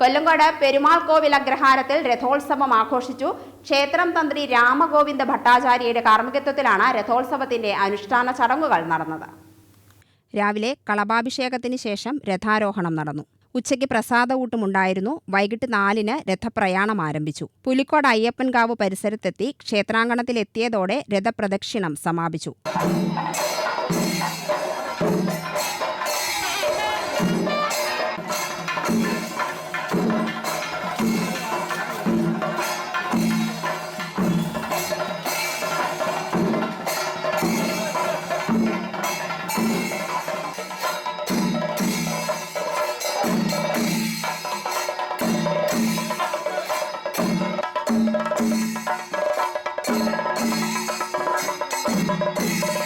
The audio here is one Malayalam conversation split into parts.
കൊല്ലങ്കോട് പെരുമാൾ കോവിൽ അഗ്രഹാരത്തിൽ രഥോത്സവം ആഘോഷിച്ചു. ക്ഷേത്രം തന്ത്രി രാമഗോവിന്ദ ഭട്ടാചാര്യയുടെ കാർമ്മികത്വത്തിലാണ് രഥോത്സവത്തിന്റെ അനുഷ്ഠാന ചടങ്ങുകൾ നടന്നത്. രാവിലെ കളഭാഭിഷേകത്തിന് ശേഷം രഥാരോഹണം നടന്നു. ഉച്ചയ്ക്ക് പ്രസാദകൂട്ടുമുണ്ടായിരുന്നു. വൈകിട്ട് നാലിന് രഥപ്രയാണം ആരംഭിച്ചു. പുലിക്കോട് അയ്യപ്പൻകാവ് പരിസരത്തെത്തി ക്ഷേത്രാങ്കണത്തിലെത്തിയതോടെ രഥപ്രദക്ഷിണം സമാപിച്ചു. Música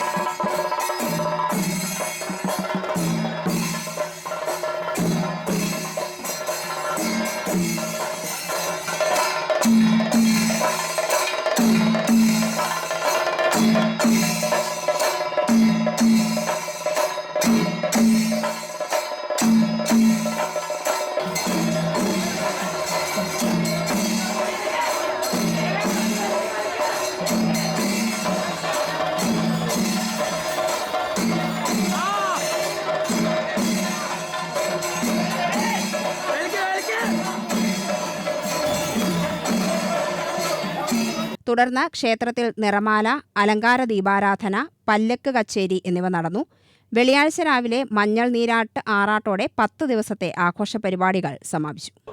തുടർന്ന് ക്ഷേത്രത്തിൽ നിറമാല അലങ്കാര ദീപാരാധന പല്ലക്ക് കച്ചേരി എന്നിവ നടന്നു. വെള്ളിയാഴ്ച രാവിലെ മഞ്ഞൾ നീരാട്ട് ആറാട്ടോടെ പത്ത് ദിവസത്തെ ആഘോഷ പരിപാടികൾ സമാപിച്ചു.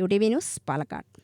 యుడివి పాలకాడ్.